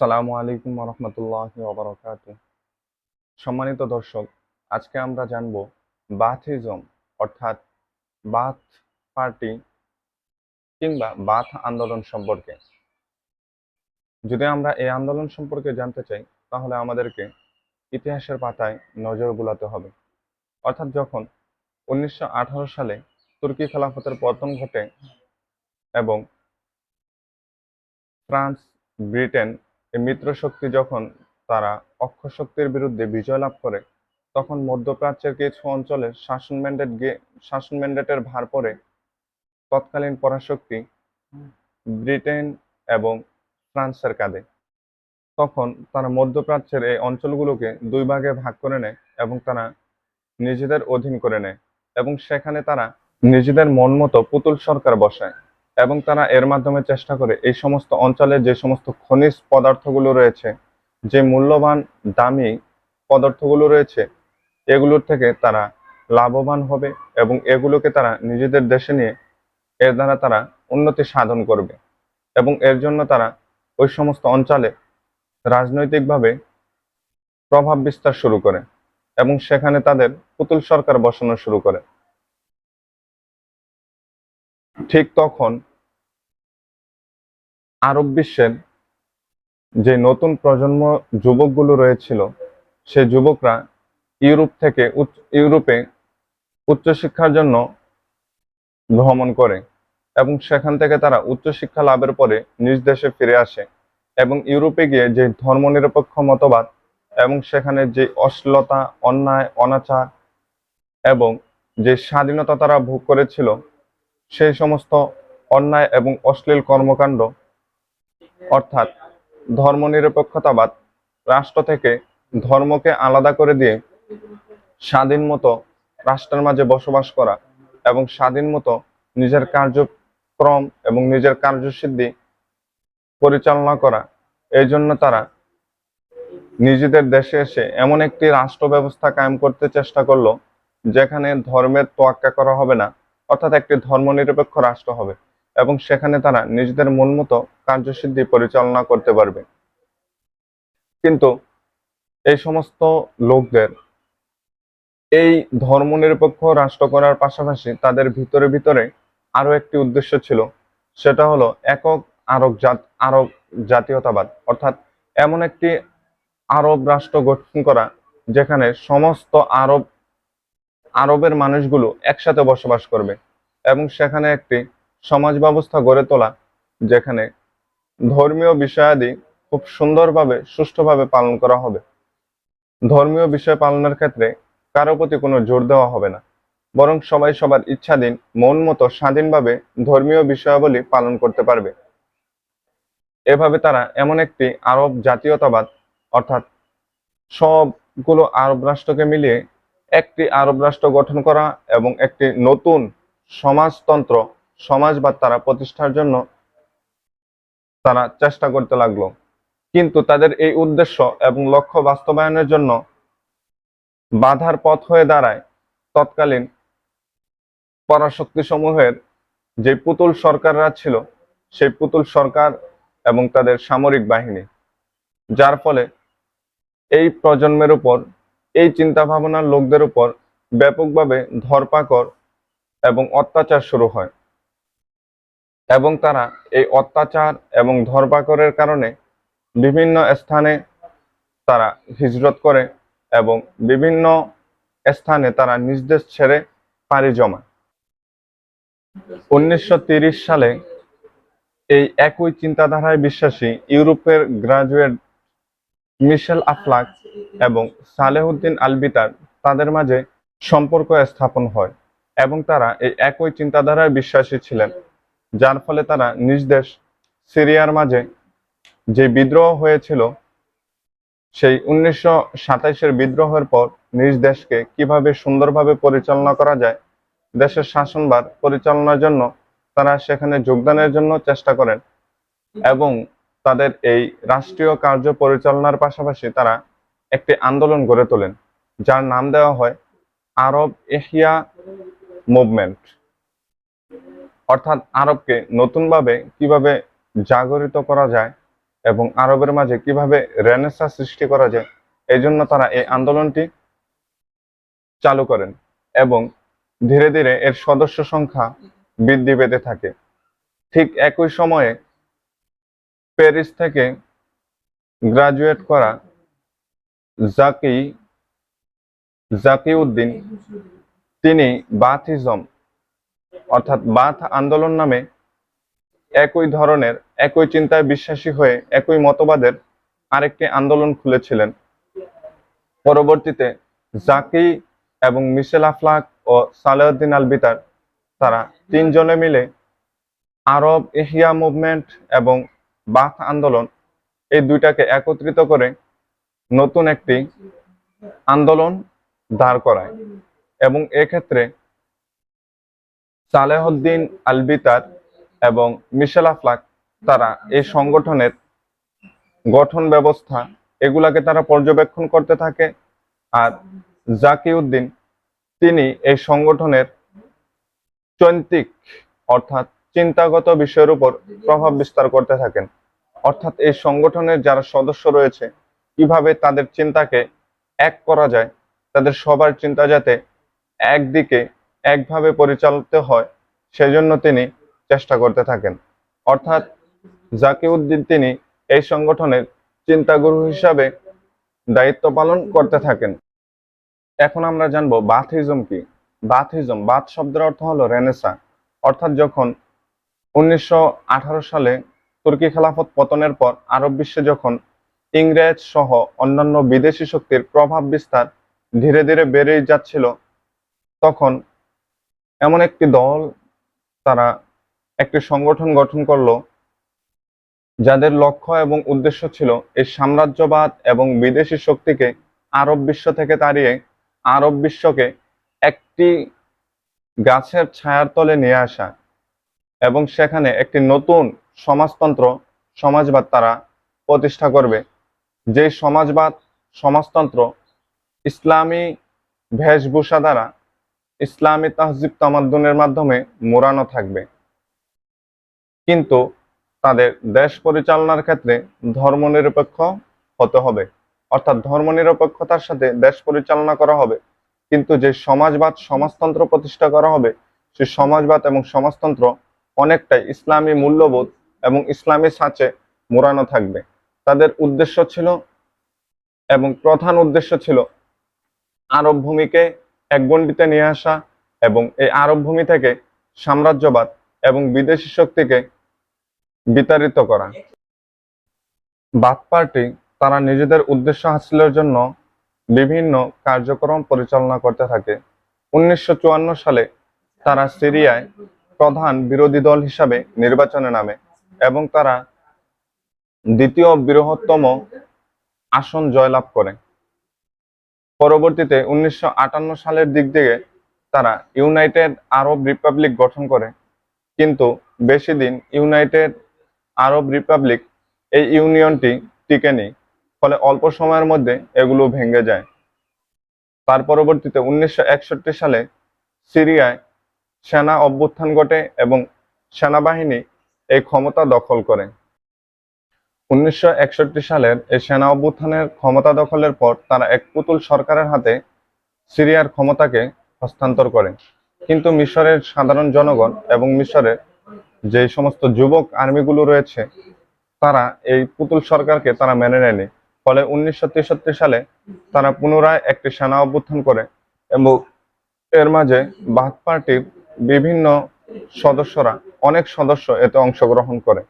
সালামু আলাইকুম রহমতুল্লাহ ওবরাকাত সম্মানিত দর্শক, আজকে আমরা জানব বাথিজম, অর্থাৎ বাথ পার্টি কিংবা বাথ আন্দোলন সম্পর্কে। যদি আমরা এই আন্দোলন সম্পর্কে জানতে চাই, তাহলে আমাদেরকে ইতিহাসের পাতায় নজর বুলাতে হবে। অর্থাৎ যখন উনিশশো আঠারো সালে তুর্কি খেলাফতের পতন ঘটে এবং ফ্রান্স, ব্রিটেন এই মিত্রশক্তি যখন তারা অক্ষ শক্তির বিরুদ্ধে বিজয় লাভ করে, তখন মধ্যপ্রাচ্যের কিছু অঞ্চলে শাসন ম্যান্ডেট শাসন ম্যান্ডেটের ভার পড়ে। তৎকালীন পরাশক্তি ব্রিটেন এবং ফ্রান্সের কাঁধে। তখন তারা মধ্যপ্রাচ্যের এই অঞ্চলগুলোকে দুই ভাগে ভাগ করে নেয় এবং তারা নিজেদের অধীন করে নেয় এবং সেখানে তারা নিজেদের মন মতো পুতুল সরকার বসায়। এবং তারা এর মাধ্যমে চেষ্টা করে এই সমস্ত অঞ্চলে যে সমস্ত খনিজ পদার্থগুলো রয়েছে, যে মূল্যবান দামি পদার্থগুলো রয়েছে, এগুলোর থেকে তারা লাভবান হবে এবং এগুলোকে তারা নিজেদের দেশে নিয়ে এর দ্বারা তারা উন্নতি সাধন করবে এবং এর জন্য তারা ওই সমস্ত অঞ্চলে রাজনৈতিকভাবে প্রভাব বিস্তার শুরু করে এবং সেখানে তাদের পুতুল সরকার বসানো শুরু করে। ঠিক তখন আরব বিশ্বের যে নতুন প্রজন্ম যুবকগুলো রয়েছিল, সে যুবকরা ইউরোপ থেকে ইউরোপে উচ্চশিক্ষার জন্য ভ্রমণ করে এবং সেখান থেকে তারা উচ্চশিক্ষা লাভের পরে নিজ দেশে ফিরে আসে এবং ইউরোপে গিয়ে যে ধর্মনিরপেক্ষ মতবাদ এবং সেখানে যে অশ্লীলতা, অন্যায়, অনাচার এবং যে স্বাধীনতা তারা ভোগ করেছিল সেই সমস্ত অন্যায় এবং অশ্লীল কর্মকাণ্ড, অর্থাৎ ধর্মনিরপেক্ষতাবাদ, রাষ্ট্র থেকে ধর্মকে আলাদা করে দিয়ে স্বাধীন মতো রাষ্ট্রের মাঝে বসবাস করা এবং স্বাধীন মতো নিজের কার্যক্রম এবং নিজের কার্যসিদ্ধি পরিচালনা করা, এই জন্য তারা নিজেদের দেশে এসে এমন একটি রাষ্ট্র ব্যবস্থা কায়েম করতে চেষ্টা করল, যেখানে ধর্মের তোয়াক্কা করা হবে না। অর্থাৎ একটি ধর্মনিরপেক্ষ রাষ্ট্র হবে এবং সেখানে তারা নিজেদের মন মতো কার্যসিদ্ধি পরিচালনা করতে পারবে। কিন্তু এই সমস্ত লোকদের এই ধর্মনিরপেক্ষ রাষ্ট্র করার পাশাপাশি তাদের ভিতরে ভিতরে আরও একটি উদ্দেশ্য ছিল, সেটা হলো একক আরব জাত, আরব জাতীয়তাবাদ। অর্থাৎ এমন একটি আরব রাষ্ট্র গঠন করা, যেখানে সমস্ত আরব আরবের মানুষগুলো একসাথে বসবাস করবে এবং সেখানে একটি সমাজ ব্যবস্থা গড়ে তোলা, যেখানে ধর্মীয় বিষয়াদি খুব সুন্দরভাবে, সুষ্ঠুভাবে পালন করা হবে। ধর্মীয় বিষয় পালনের ক্ষেত্রে কারও প্রতি কোনো জোর দেওয়া হবে না। বরং সবাই সবার ইচ্ছাধীন, মন মতো, স্বাধীনভাবে ধর্মীয় বিষয়াবলী পালন করতে পারবে। এভাবে তারা এমন একটি আরব জাতীয়তাবাদ, অর্থাৎ সবগুলো আরব রাষ্ট্রকে মিলিয়ে একটি আরব রাষ্ট্র গঠন করা এবং একটি নতুন সমাজতন্ত্র, সমাজবাদ তারা প্রতিষ্ঠার জন্য তারা চেষ্টা করতে লাগল। কিন্তু তাদের এই উদ্দেশ্য এবং লক্ষ্য বাস্তবায়নের জন্য বাধার পথ হয়ে দাঁড়ায় তৎকালীন পরাশক্তি সমূহের যে পুতুল সরকাররা ছিল, সেই পুতুল সরকার এবং তাদের সামরিক বাহিনী। যার ফলে এই প্রজন্মের উপর এই চিন্তা ভাবনার লোকদের উপর ব্যাপকভাবে ধরপাকড় এবং অত্যাচার শুরু হয়। এবং তারা এই অত্যাচার এবং ধরপাকড়ের কারণে বিভিন্ন স্থানে তারা হিজরত করে এবং বিভিন্ন স্থানে তারা নিজ দেশ ছেড়ে পাড়ি জমায়। উনিশশো সালে এই একই চিন্তাধারায় বিশ্বাসী ইউরোপের গ্রাজুয়েট মিশেল আফলাক এবং সালেহুদ্দিন আলবিতার তাদের মাঝে সম্পর্ক স্থাপন হয় এবং তারা এই একই চিন্তাধারায় বিশ্বাসী ছিলেন, যার ফলে তারা নিজ দেশ সিরিয়ার মাঝে যে বিদ্রোহ হয়েছিল, সেই উনিশশো সাতাইশের বিদ্রোহের পর নিজ দেশকে কীভাবে সুন্দরভাবে পরিচালনা করা যায়, দেশের শাসনভার পরিচালনার জন্য তারা সেখানে যোগদানের জন্য চেষ্টা করেন এবং তাদের এই রাষ্ট্রীয় কার্য পরিচালনার পাশাপাশি তারা একটি আন্দোলন গড়ে তোলেন, যার নাম দেওয়া হয় আরব এশিয়া মুভমেন্ট। অর্থাৎ আরবকে নতুনভাবে কীভাবে জাগরিত করা যায় এবং আরবের মাঝে কীভাবে রেনেসা সৃষ্টি করা যায়, এই জন্য তারা এই আন্দোলনটি চালু করেন এবং ধীরে ধীরে এর সদস্য সংখ্যা বৃদ্ধি পেতে থাকে। ঠিক একই সময়ে প্যারিস থেকে গ্রাজুয়েট করা জাকি জাকি উদ্দিন তিনি বাথিজম, অর্থাৎ বাথ আন্দোলন নামে একই ধরনের, একই চিন্তায় বিশ্বাসী হয়ে একই মতবাদের আরেকটি আন্দোলন খুলেছিলেন। পরবর্তীতে জাকি এবং মিশেল আফলাক ও সালেউদ্দিন আল বিতার তারা তিনজনে মিলে আরব এহিয়া মুভমেন্ট এবং বাথ আন্দোলন, এই দুইটাকে একত্রিত করে নতুন একটি আন্দোলন দাঁড় করায়। এবং এক্ষেত্রে সালেহউদ্দিন আলবিতার এবং মিশেল আফলাক তারা এই সংগঠনের গঠন ব্যবস্থা, এগুলাকে তারা পর্যবেক্ষণ করতে থাকে। আর জাকিউদ্দিন, তিনি এই সংগঠনের চৈন্তিক, অর্থাৎ চিন্তাগত বিষয়ের উপর প্রভাব বিস্তার করতে থাকেন। অর্থাৎ এই সংগঠনের যারা সদস্য রয়েছে, কীভাবে তাদের চিন্তাকে এক করা যায়, তাদের সবার চিন্তা যাতে একদিকে একভাবে পরিচালিত হয়, সেজন্য তিনি চেষ্টা করতে থাকেন। অর্থাৎ জাকিউদ্দিন তিনি এই সংগঠনের চিন্তাগুরু হিসাবে দায়িত্ব পালন করতে থাকেন। এখন আমরা জানব বাথিজম কি? বাথিজম, বাথ শব্দের অর্থ হলো রেনেসা। অর্থাৎ যখন উনিশশো আঠারো সালে তুর্কি খেলাফত পতনের পর আরব বিশ্বে যখন ইংরেজ সহ অন্যান্য বিদেশি শক্তির প্রভাব বিস্তার ধীরে ধীরে বেড়েই যাচ্ছিল, তখন এমন একটি দল তারা একটি সংগঠন গঠন করল যাদের লক্ষ্য এবং উদ্দেশ্য ছিল এই সাম্রাজ্যবাদ এবং বিদেশি শক্তিকে আরব বিশ্ব থেকে তাড়িয়ে আরব বিশ্বকে একটি গাছের ছায়ার তলে নিয়ে আসা। এবং সেখানে একটি নতুন সমাজতন্ত্র, সমাজবাদ তারা প্রতিষ্ঠা করবে। যে সমাজবাদ, সমাজতন্ত্র ইসলামী বেশভূষা দ্বারা ইসলামী তাহজিব তামাদ্দুনের মাধ্যমে মোড়ানো থাকবে। কিন্তু তাদের দেশ পরিচালনার ক্ষেত্রে ধর্মনিরপেক্ষ হতে হবে। অর্থাৎ ধর্মনিরপেক্ষতার সাথে দেশ পরিচালনা করা হবে। কিন্তু যে সমাজবাদ, সমাজতন্ত্র প্রতিষ্ঠা করা হবে, সে সমাজবাদ এবং সমাজতন্ত্র অনেকটাই ইসলামী মূল্যবোধ এবং ইসলামী সাঁচে মোড়ানো থাকবে। তাদের উদ্দেশ্য ছিল এবং প্রধান উদ্দেশ্য ছিল আরব ভূমিকে একগণ্ডিতে নিয়ে আসা এবং এই আরব ভূমি থেকে সাম্রাজ্যবাদ এবং বিদেশি শক্তিকে বিতাড়িত করা। বাথ পার্টি তারা নিজেদের উদ্দেশ্য হাসিলের জন্য বিভিন্ন কার্যক্রম পরিচালনা করতে থাকে। উনিশশো চুয়ান্ন সালে তারা সিরিয়ায় প্রধান বিরোধী দল হিসাবে নির্বাচনে নামে এবং তারা দ্বিতীয় বৃহত্তম আসন জয়লাভ করে। পরবর্তীতে উনিশশো আটান্ন সালের দিক থেকে তারা ইউনাইটেড আরব রিপাবলিক গঠন করে। কিন্তু বেশি দিন ইউনাইটেড আরব রিপাবলিক এই ইউনিয়নটি টিকেনি, ফলে অল্প সময়ের মধ্যে এগুলো ভেঙে যায়। তার পরবর্তীতে উনিশশো একষট্টি সালে সিরিয়ায় সেনা অভ্যুত্থান ঘটে এবং সেনাবাহিনী এই ক্ষমতা দখল করে। উনিশশো সালের এই সেনা অভ্যুত্থানের ক্ষমতা দখলের পর তারা এক পুতুল সরকারের হাতে সিরিয়ার ক্ষমতাকে হস্তান্তর করে। কিন্তু মিশরের সাধারণ জনগণ এবং মিশরের যে সমস্ত যুবক আর্মিগুলো রয়েছে, তারা এই পুতুল সরকারকে তারা মেনে নেয়নি। ফলে উনিশশো সালে তারা পুনরায় একটি সেনা অভ্যুত্থান করে এবং এর মাঝে বাথ পার্টির বিভিন্ন সদস্যরা, অনেক সদস্য এতে অংশগ্রহণ করে।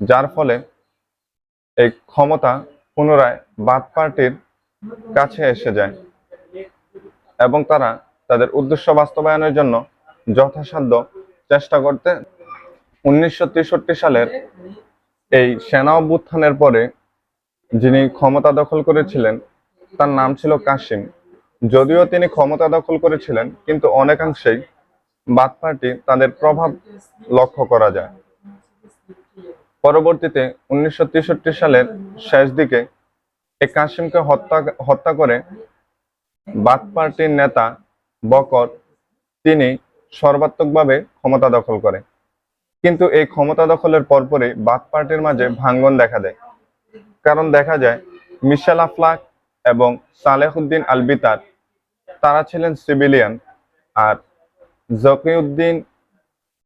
যার ফলে এই ক্ষমতা পুনরায় বাথ পার্টির কাছে এসে যায় এবং তারা তাদের উদ্দেশ্য বাস্তবায়নের জন্য যথাসাধ্য চেষ্টা করতে উনিশশো তেষট্টি সালের এই সেনা অভ্যুত্থানের পরে যিনি ক্ষমতা দখল করেছিলেন, তার নাম ছিল কাশিম যদিও তিনি ক্ষমতা দখল করেছিলেন, কিন্তু অনেকাংশেই বাদ পার্টি তাদের প্রভাব লক্ষ্য করা যায়। পরবর্তীতে উনিশশো তেষট্টি সালের শেষ দিকে এই কাশিমকে হত্যা হত্যা করে বাদ পার্টির নেতা বকর তিনি সর্বাত্মকভাবে ক্ষমতা দখল করে। কিন্তু এই ক্ষমতা দখলের পরপরই বাদ পার্টির মাঝে ভাঙ্গন দেখা দেয়। কারণ দেখা যায়, মিশেল আফলাক এবং সালেহুদ্দিন আলবিতার, তারা ছিলেন সিভিলিয়ান আর জকিউদ্দিন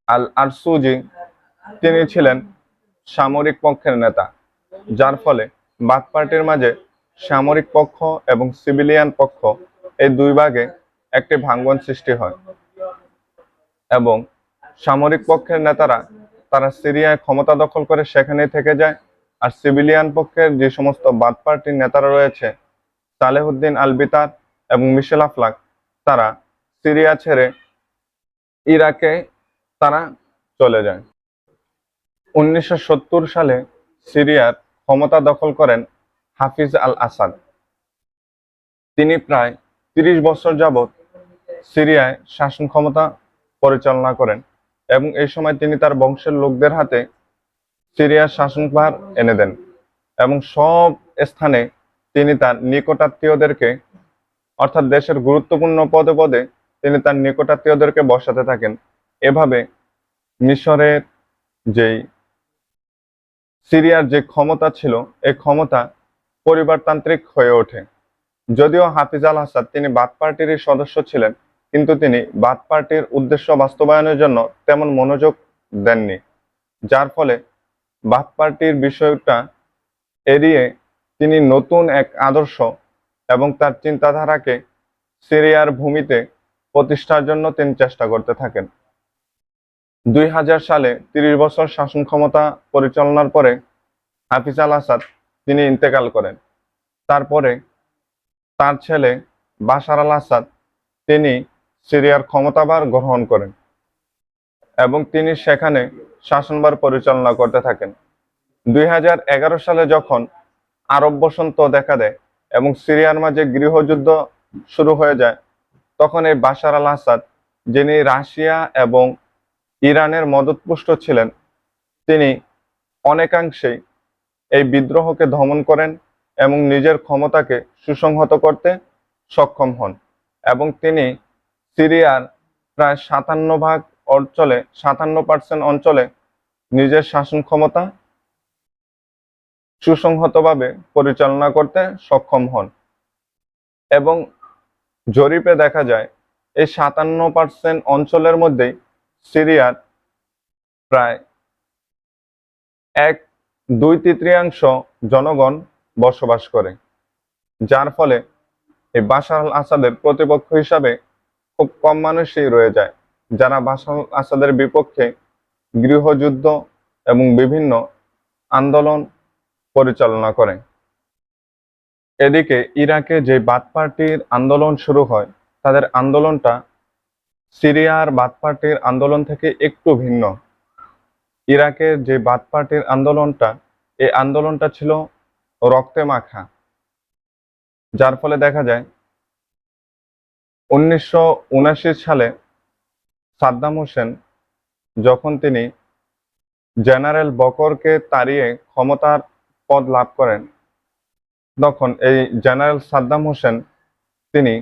আল আরসুজি তিনি ছিলেন সামরিক পক্ষের নেতা, যার ফলে বাদ পার্টির মাঝে সামরিক পক্ষ এবং সিভিলিয়ান পক্ষ এই দুই ভাগে একটি ভাঙ্গন সৃষ্টি হয় এবং সামরিক পক্ষের নেতারা তারা সিরিয়ায় ক্ষমতা দখল করে সেখানে থেকে যায় আর সিভিলিয়ান পক্ষের যে সমস্ত বাদ পার্টির নেতারা রয়েছে সালেহুদ্দিন আলবিতার এবং মিশেল আফলাক, তারা সিরিয়া ছেড়ে ইরাকে তারা চলে যায়। উনিশশো সত্তর সালে সিরিয়ার ক্ষমতা দখল করেন হাফিজ আল আসাদ। তিনি প্রায় তিরিশ বছর যাবৎ সিরিয়ায় শাসন ক্ষমতা পরিচালনা করেন এবং এই সময় তিনি তার বংশের লোকদের হাতে সিরিয়ার শাসনভার এনে দেন এবং সব স্থানে তিনি তার নিকটাত্মীয়দেরকে অর্থাৎ দেশের গুরুত্বপূর্ণ পদে পদে তিনি তার নিকটাত্মীয়দেরকে বসাতে থাকেন। এভাবে মিশরের যেই সিরিয়ার যে ক্ষমতা ছিল এই ক্ষমতা পরিবারতান্ত্রিক হয়ে ওঠে। যদিও হাফিজ আল হাসাদ তিনি বাদ পার্টির সদস্য ছিলেন, কিন্তু তিনি বাদ পার্টির উদ্দেশ্য বাস্তবায়নের জন্য তেমন মনোযোগ দেননি, যার ফলে বাদ পার্টির বিষয়টা এড়িয়ে তিনি নতুন এক আদর্শ এবং তার চিন্তাধারাকে সিরিয়ার ভূমিতে প্রতিষ্ঠার জন্য তিনি চেষ্টা করতে থাকেন। দুই হাজার সালে তিরিশ বছর শাসন ক্ষমতা পরিচালনার পরে হাফিজ আল আসাদ তিনি ইন্তেকাল করেন। তারপরে তার ছেলে বাশার আল আসাদ তিনি সিরিয়ার ক্ষমতাভার গ্রহণ করেন এবং তিনি সেখানে শাসনভার পরিচালনা করতে থাকেন। দুই হাজার এগারো সালে যখন আরব বসন্ত দেখা দেয় এবং সিরিয়ার মাঝে গৃহযুদ্ধ শুরু হয়ে যায় তখন এই বাশার আল আসাদ, যিনি রাশিয়া এবং ইরানের মদতপুষ্ট ছিলেন, তিনি অনেকাংশেই এই বিদ্রোহকে দমন করেন এবং নিজের ক্ষমতাকে সুসংহত করতে সক্ষম হন এবং তিনি সিরিয়ার প্রায় সাতান্ন ভাগ অঞ্চলে, সাতান্ন পার্সেন্ট অঞ্চলে নিজের শাসন ক্ষমতা সুসংহতভাবে পরিচালনা করতে সক্ষম হন এবং জরিপে দেখা যায়, এই সাতান্ন পার্সেন্ট অঞ্চলের মধ্যেই সিরিয়ার প্রায় এক দুই তৃতীয়াংশ জনগণ বসবাস করে, যার ফলে এই আল আসাদের প্রতিপক্ষ হিসাবে খুব কম মানুষই রয়ে যায়, যারা আল আসাদের বিপক্ষে গৃহযুদ্ধ এবং বিভিন্ন আন্দোলন পরিচালনা করে। এদিকে ইরাকে যে বাদ পার্টির আন্দোলন শুরু হয়, তাদের আন্দোলনটা সিরিয়ার বাদ পার্টির আন্দোলন থেকে একটু ভিন্ন। ইরাকের যে বাদ পার্টির আন্দোলনটা, এই আন্দোলনটা ছিল রক্তে মাখা। যার ফলে দেখা যায়, উনিশশো উনআশি সালে সাদ্দাম হোসেন যখন তিনি জেনারেল বকরকে তাড়িয়ে ক্ষমতার পদ লাভ করেন তখন এই জেনারেল সাদ্দাম হোসেন তিনি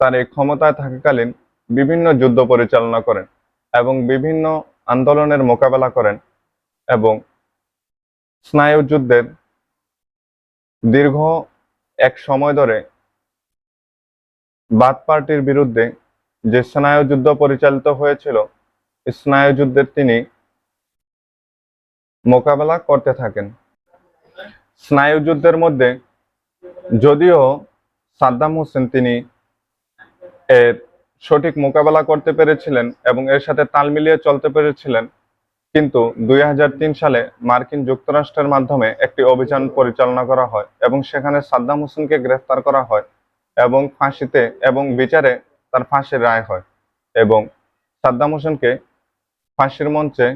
তার এই ক্ষমতায় থাকাকালীন বিভিন্ন যুদ্ধ পরিচালনা করেন এবং বিভিন্ন আন্দোলনের মোকাবেলা করেন এবং স্নায়ুযুদ্ধের দীর্ঘ এক সময় ধরে বাদ পার্টির বিরুদ্ধে যে স্নায়ুযুদ্ধ পরিচালিত হয়েছিল স্নায়ুযুদ্ধের তিনি মোকাবেলা করতে থাকেন। স্নায়ুযুদ্ধের মধ্যে যদিও সাদ্দাম হোসেন তিনি এর সঠিক মোকাবেলা করতে পেরেছিলেন এবং এর সাথে তাল মিলিয়ে চলতে পেরেছিলেন, কিন্তু দুই হাজার তিন সালে মার্কিন যুক্তরাষ্ট্রের মাধ্যমে একটি অভিযান পরিচালনা করা হয় এবং সেখানে সাদ্দাম হোসেনকে গ্রেফতার করা হয় এবং ফাঁসিতে এবং বিচারে তার ফাঁসির রায় হয় এবং সাদ্দাম হোসেনকে ফাঁসির মঞ্চে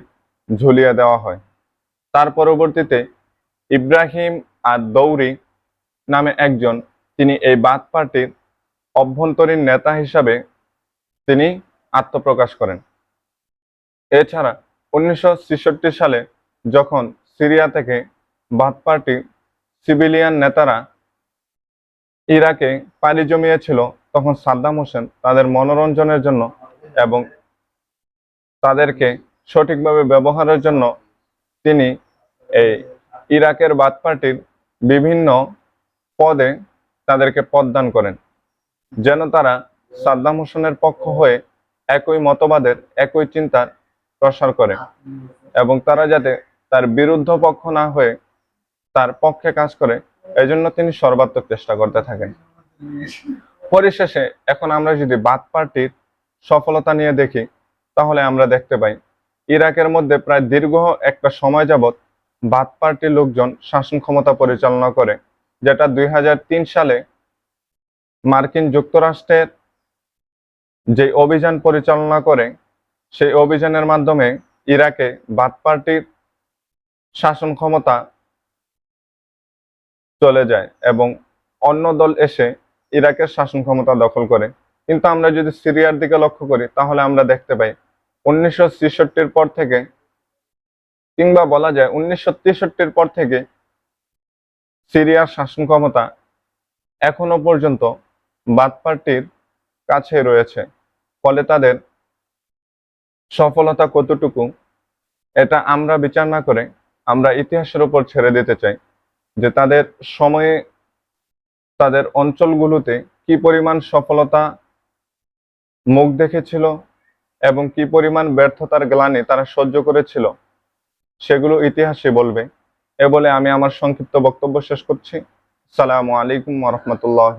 ঝুলিয়ে দেওয়া হয়। তার পরবর্তীতে ইব্রাহিম আর দৌরি নামে একজন। তিনি এই বাদ পার্টির অভ্যন্তরীণ নেতা হিসাবে তিনি আত্মপ্রকাশ করেন। এছাড়া উনিশশো ছেষট্টি সালে যখন সিরিয়া থেকে বাদ পার্টি সিভিলিয়ান নেতারা ইরাকে পাড়ি জমিয়েছিল, তখন সাদ্দাম হোসেন তাদের মনোরঞ্জনের জন্য এবং তাদেরকে সঠিকভাবে ব্যবহারের জন্য তিনি এই ইরাকের বাদ পার্টির বিভিন্ন পদে তাদেরকে পদদান করেন। যেন তারা সাদ্দাম হোসেনের পক্ষ হয়ে একই মতবাদের, একই চিন্তার প্রসার করে এবং তারা যাতে তার বিরুদ্ধ পক্ষ না হয়ে তার পক্ষে কাজ করে, এজন্য তিনি সর্বাত্মক চেষ্টা করতে থাকেন। পরিশেষে এখন আমরা যদি বাদ পার্টির সফলতা নিয়ে দেখি, তাহলে আমরা দেখতে পাই, ইরাকের মধ্যে প্রায় দীর্ঘ একটা সময় যাবৎ বাদ পার্টির লোকজন শাসন ক্ষমতা পরিচালনা করে যেটা দুই হাজার তিন সালে মার্কিন যুক্তরাষ্ট্রের যে অভিযান পরিচালনা করে, সেই অভিযানের মাধ্যমে ইরাকে বাদ পার্টির শাসন ক্ষমতা চলে যায় এবং অন্য দল এসে ইরাকের শাসন ক্ষমতা দখল করে। কিন্তু আমরা যদি সিরিয়ার দিকে লক্ষ্য করি, তাহলে আমরা দেখতে পাই উনিশশো পর থেকে কিংবা বলা যায় উনিশশো পর থেকে সিরিয়ার শাসন ক্ষমতা এখনও পর্যন্ত বাদ পার্টির কাছে রয়েছে, ফলে তাদের সফলতা কতটুকু এটা আমরা বিচার না করে আমরা ইতিহাসের উপর ছেড়ে দিতে চাই যে তাদের সময়ে তাদের অঞ্চলগুলোতে কি পরিমাণ সফলতা মুখ দেখেছিল এবং কি পরিমাণ ব্যর্থতার গ্লানি তারা সহ্য করেছিল, সেগুলো ইতিহাসে বলবে। এ বলে আমি আমার সংক্ষিপ্ত বক্তব্য শেষ করছি। সালামু আলাইকুম রহমতুল্লাহ